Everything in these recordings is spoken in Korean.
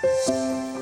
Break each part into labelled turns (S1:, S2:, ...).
S1: Thank you.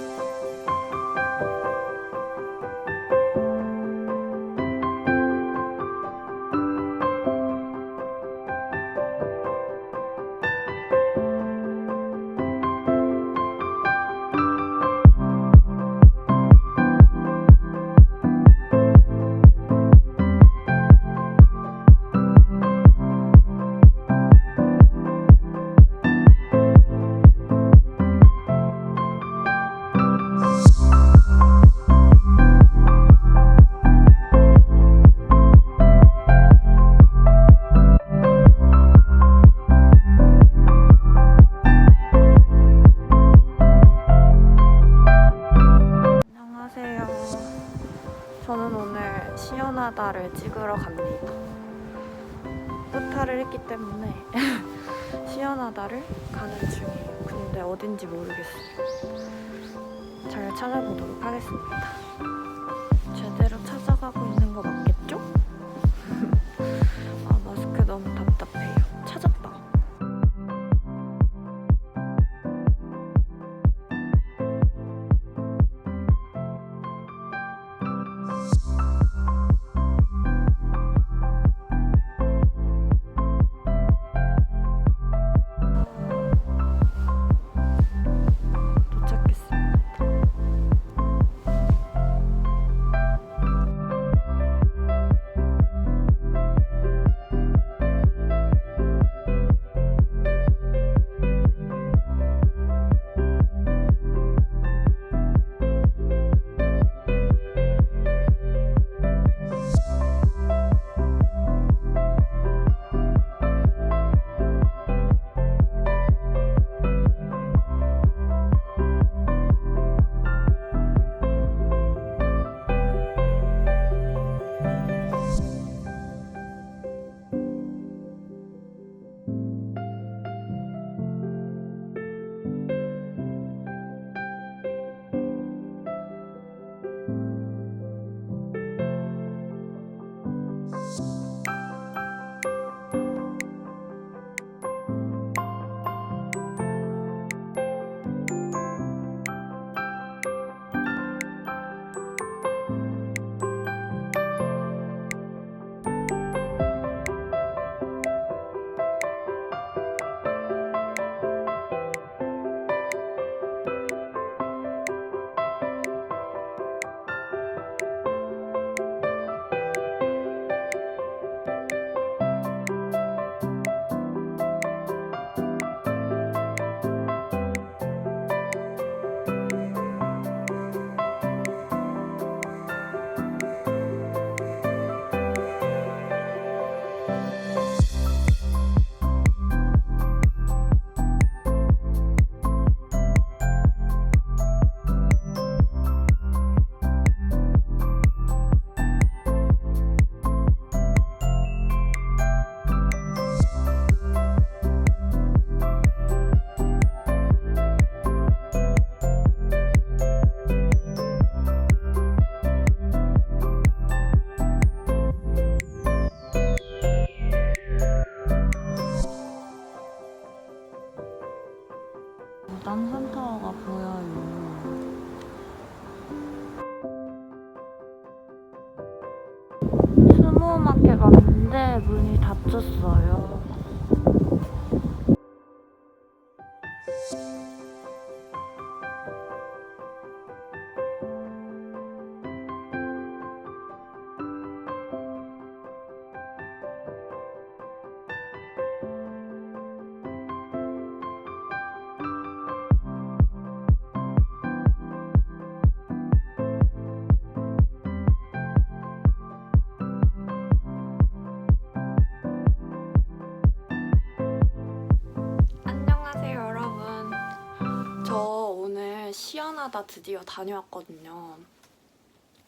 S1: 시연하다 드디어 다녀왔거든요.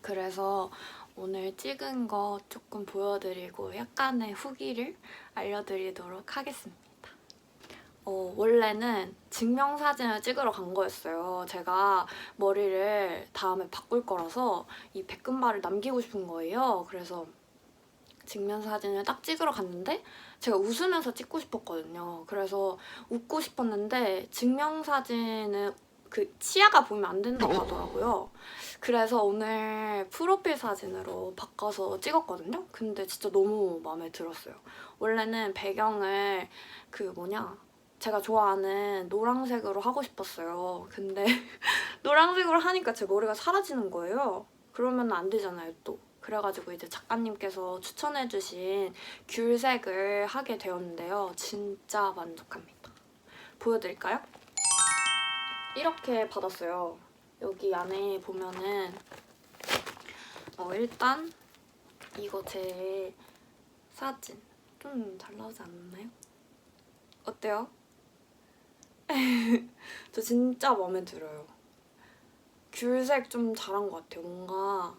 S1: 그래서 오늘 찍은 거 조금 보여드리고 약간의 후기를 알려드리도록 하겠습니다. 어, 원래는 증명사진을 찍으러 간 거였어요. 제가 머리를 다음에 바꿀 거라서 이 백금발을 남기고 싶은 거예요. 그래서 증명사진을 딱 찍으러 갔는데 제가 웃으면서 찍고 싶었거든요. 그래서 웃고 싶었는데 증명사진은 그 치아가 보이면 안 된다고 하더라고요. 그래서 오늘 프로필 사진으로 바꿔서 찍었거든요. 근데 진짜 너무 마음에 들었어요. 원래는 배경을 그 뭐냐 제가 좋아하는 노란색으로 하고 싶었어요. 근데 노란색으로 하니까 제 머리가 사라지는 거예요. 그러면 안 되잖아요, 또. 그래가지고 이제 작가님께서 추천해주신 귤색을 하게 되었는데요. 진짜 만족합니다. 보여드릴까요? 이렇게 받았어요. 여기 안에 보면은 어, 일단 이거 제 사진 좀 잘 나오지 않나요? 어때요? 저 진짜 마음에 들어요. 귤색 좀 잘한 것 같아요. 뭔가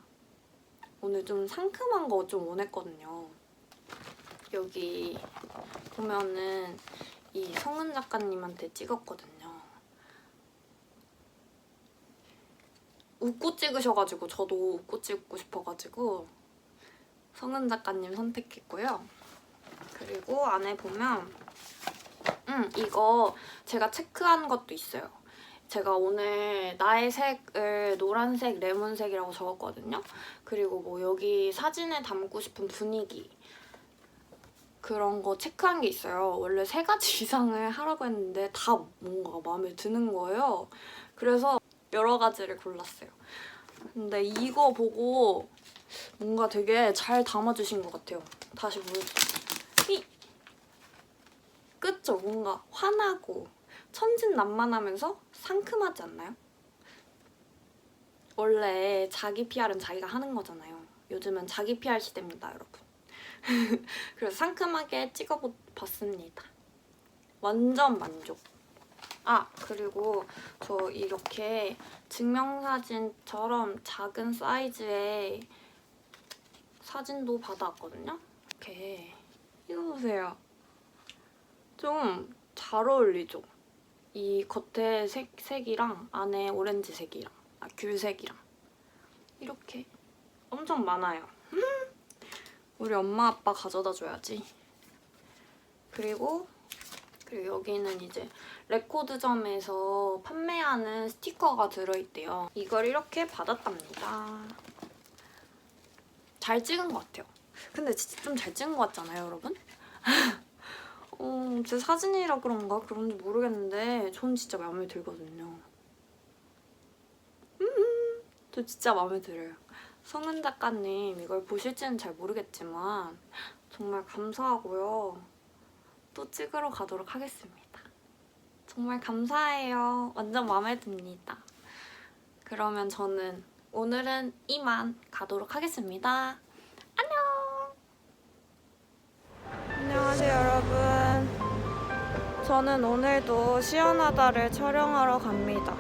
S1: 오늘 좀 상큼한 거 좀 원했거든요. 여기 보면은 이 성은 작가님한테 찍었거든요. 웃고 찍으셔가지고 저도 웃고 찍고 싶어가지고 성은 작가님 선택했고요. 그리고 안에 보면 음 이거 제가 체크한 것도 있어요. 제가 오늘 나의 색을 노란색, 레몬색이라고 적었거든요. 그리고 뭐 여기 사진에 담고 싶은 분위기 그런 거 체크한 게 있어요. 원래 세 가지 이상을 하라고 했는데 다 뭔가 마음에 드는 거예요. 그래서 여러 가지를 골랐어요. 근데 이거 보고 뭔가 되게 잘 담아주신 것 같아요. 다시 보여줄게요. 이 그쵸? 뭔가 환하고 천진난만하면서 상큼하지 않나요? 원래 자기 PR은 자기가 하는 거잖아요. 요즘은 자기 PR 시대입니다, 여러분. 그래서 상큼하게 찍어봤습니다. 완전 만족. 아, 그리고 저 이렇게 증명사진처럼 작은 사이즈의 사진도 받아왔거든요. 이렇게 이거 보세요. 좀 잘 어울리죠? 이 겉에 색, 색이랑 안에 오렌지 색이랑 아, 귤색이랑 이렇게 엄청 많아요. 우리 엄마 아빠 가져다 줘야지. 그리고 그리고 여기는 이제 레코드점에서 판매하는 스티커가 들어있대요. 이걸 이렇게 받았답니다. 잘 찍은 것 같아요. 근데 진짜 좀 잘 찍은 것 같잖아요, 여러분? 어, 제 사진이라 그런가 그런지 모르겠는데 전 진짜 마음에 들거든요. 음, 저 진짜 마음에 들어요. 성은 작가님 이걸 보실지는 잘 모르겠지만 정말 감사하고요. 또 찍으러 가도록 하겠습니다. 정말 감사해요. 완전 마음에 듭니다. 그러면 저는 오늘은 이만 가도록 하겠습니다. 안녕! 안녕하세요, 여러분. 저는 오늘도 시원하다를 촬영하러 갑니다.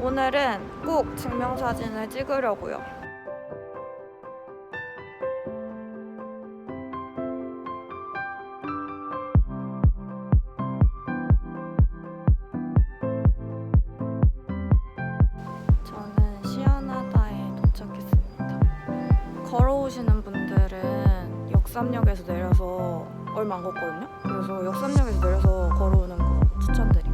S1: 오늘은 꼭 증명사진을 찍으려고요. 걸어오시는 분들은 역삼역에서 내려서 얼마 안 걷거든요. 그래서 역삼역에서 내려서 걸어오는 거 추천드립니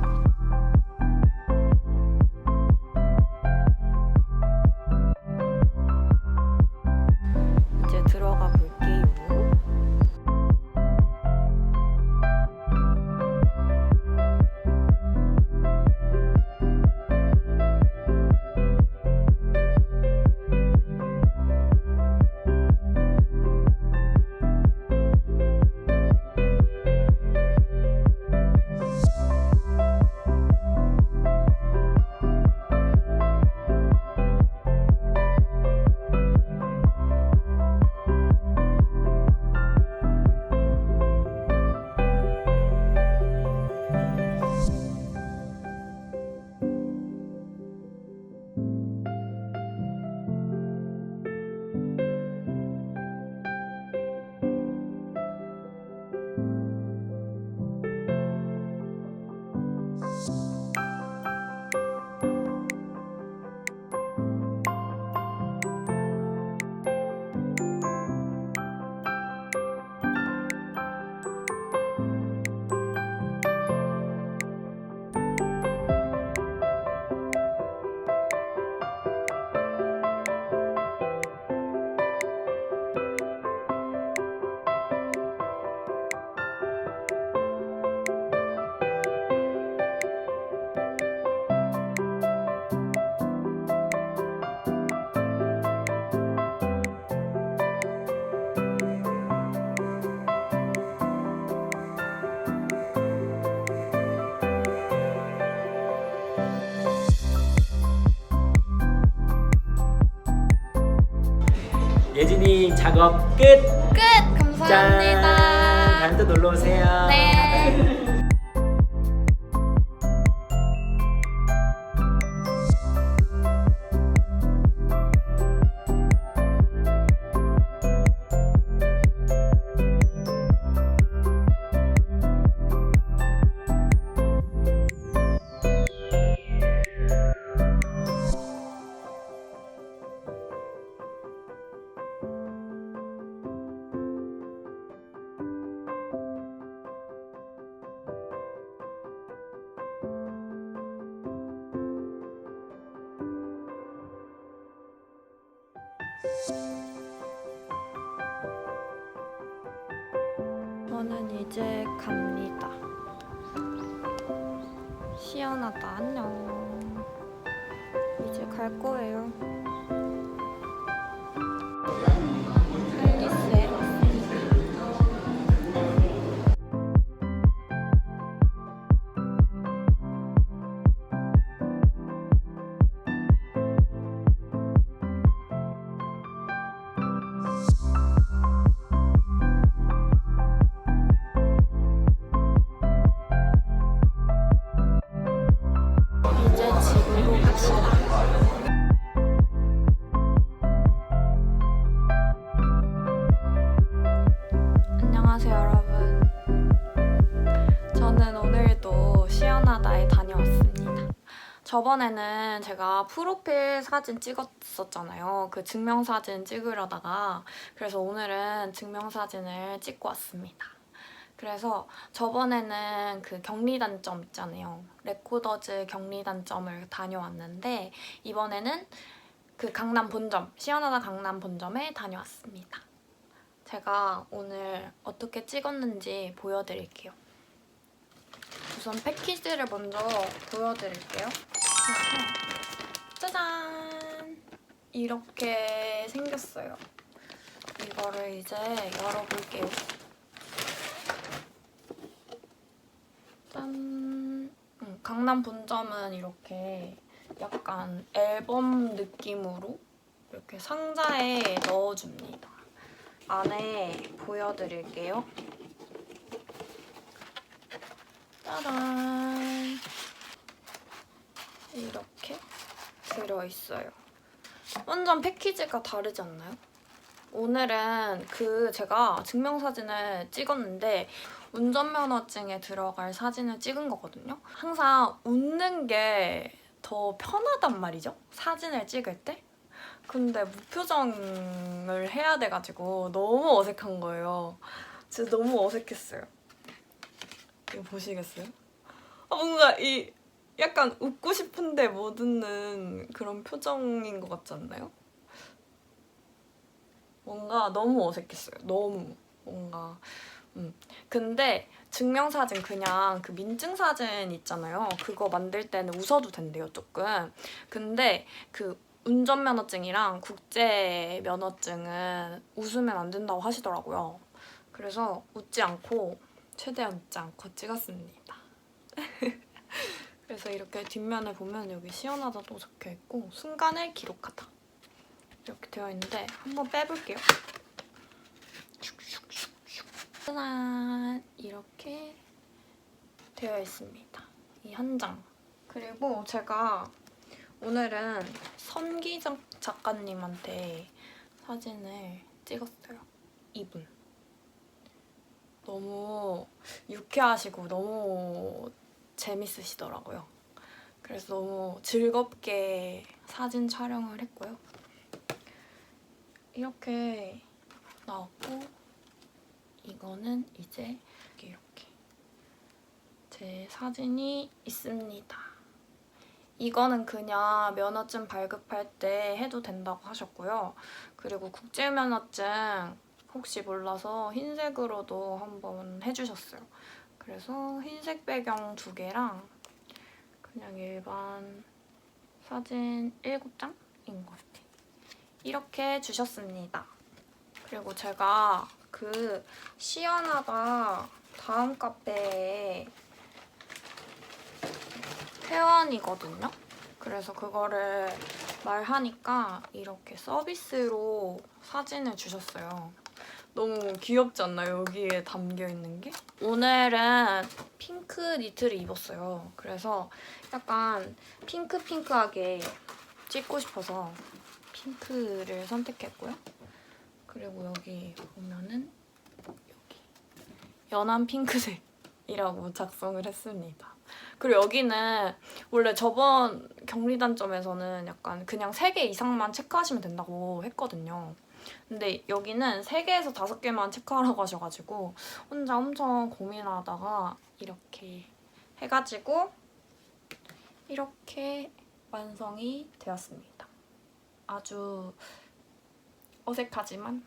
S2: 예진이 작업 끝.
S1: 끝!
S2: 짠.
S1: 감사합니다.
S2: 다음에 또 놀러 오세요.
S1: 네. 시원하다. 안녕. 이제 갈 거예요. 저번에는 제가 프로필 사진 찍었었잖아요. 그 증명사진 찍으려다가. 그래서 오늘은 증명사진을 찍고 왔습니다. 그래서 저번에는 그 격리 단점 있잖아요. 레코더즈 격리 단점을 다녀왔는데 이번에는 그 강남 본점, 시원하다 강남 본점에 다녀왔습니다. 제가 오늘 어떻게 찍었는지 보여드릴게요. 우선 패키지를 먼저 보여드릴게요. 짜잔! 이렇게 생겼어요. 이거를 이제 열어볼게요. 짠. 음, 강남 본점은 이렇게 약간 앨범 느낌으로 이렇게 상자에 넣어줍니다. 안에 보여드릴게요. 짜란. 이렇게 들어있어요. 완전 패키지가 다르지 않나요? 오늘은 그 제가 증명사진을 찍었는데 운전면허증에 들어갈 사진을 찍은 거거든요. 항상 웃는 게 더 편하단 말이죠. 사진을 찍을 때. 근데 무표정을 해야 돼가지고 너무 어색한 거예요. 진짜 너무 어색했어요. 이거 보시겠어요? 아, 뭔가 이 약간 웃고 싶은데 못 웃는 그런 표정인 것 같지 않나요? 뭔가 너무 어색했어요. 너무 뭔가 음. 근데 증명사진 그냥 그 민증사진 있잖아요. 그거 만들 때는 웃어도 된대요, 조금. 근데 그 운전면허증이랑 국제면허증은 웃으면 안 된다고 하시더라고요. 그래서 웃지 않고 최대한 웃지 않고 찍었습니다. 그래서 이렇게 뒷면에 보면 여기 시원하다도 적혀 있고 순간을 기록하다 이렇게 되어 있는데 한번 빼볼게요. 짜잔 이렇게 되어 있습니다. 이 한 장. 그리고 제가 오늘은 선기적 작가님한테 사진을 찍었어요. 이분. 너무 유쾌하시고 너무 재밌으시더라고요. 그래서 너무 즐겁게 사진 촬영을 했고요. 이렇게 나왔고 이거는 이제 이렇게 제 사진이 있습니다. 이거는 그냥 면허증 발급할 때 해도 된다고 하셨고요. 그리고 국제면허증 혹시 몰라서 흰색으로도 한번 해주셨어요. 그래서 흰색 배경 두 개랑 그냥 일반 사진 7장인 것 같아요. 이렇게 주셨습니다. 그리고 제가 그 시원하다 다음 카페에 회원이거든요. 그래서 그거를 말하니까 이렇게 서비스로 사진을 주셨어요. 너무 귀엽지 않나요? 여기에 담겨 있는 게? 오늘은 핑크 니트를 입었어요. 그래서 약간 핑크핑크하게 찍고 싶어서 핑크를 선택했고요. 그리고 여기 보면은 여기 연한 핑크색이라고 작성을 했습니다. 그리고 여기는 원래 저번 격리단점에서는 약간 그냥 3개 이상만 체크하시면 된다고 했거든요. 근데 여기는 3개에서 5개만 체크하라고 하셔가지고 혼자 엄청 고민하다가 이렇게 해가지고 이렇게 완성이 되었습니다. 아주 어색하지만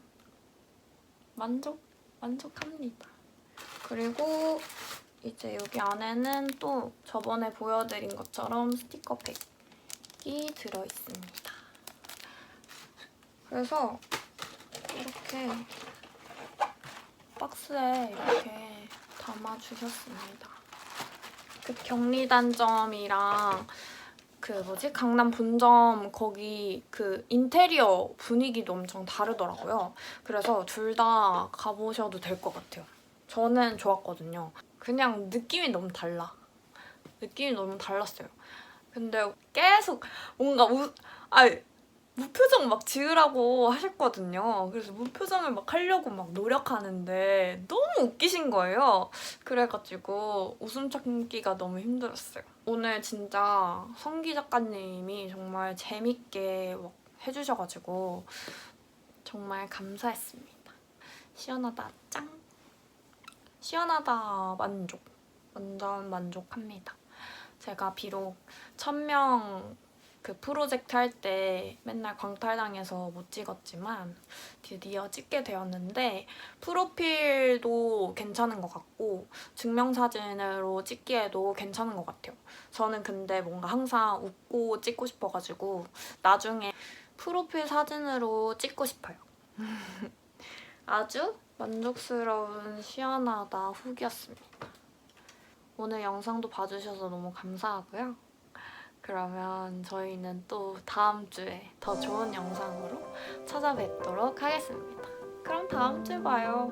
S1: 만족, 만족합니다. 그리고 이제 여기 안에는 또 저번에 보여드린 것처럼 스티커 팩이 들어있습니다. 그래서 이렇게 박스에 이렇게 담아주셨습니다. 그 격리단점이랑 그 뭐지 강남 본점 거기 그 인테리어 분위기도 엄청 다르더라고요. 그래서 둘 다 가보셔도 될 것 같아요. 저는 좋았거든요. 그냥 느낌이 너무 달라. 느낌이 너무 달랐어요. 근데 계속 뭔가 우, 아 무표정 막 지으라고 하셨거든요. 그래서 무표정을 막 하려고 막 노력하는데 너무 웃기신 거예요. 그래가지고 웃음 참기가 너무 힘들었어요. 오늘 진짜 성기 작가님이 정말 재밌게 막 해주셔가지고 정말 감사했습니다. 시원하다 짱! 시원하다 만족. 완전 만족합니다. 제가 비록 1000명 그 프로젝트 할 때 맨날 광탈당해서 못 찍었지만 드디어 찍게 되었는데 프로필도 괜찮은 것 같고 증명사진으로 찍기에도 괜찮은 것 같아요. 저는 근데 뭔가 항상 웃고 찍고 싶어가지고 나중에 프로필 사진으로 찍고 싶어요. 아주 만족스러운 시원하다 후기였습니다. 오늘 영상도 봐주셔서 너무 감사하고요. 그러면 저희는 또 다음 주에 더 좋은 영상으로 찾아뵙도록 하겠습니다. 그럼 다음 주에 봐요.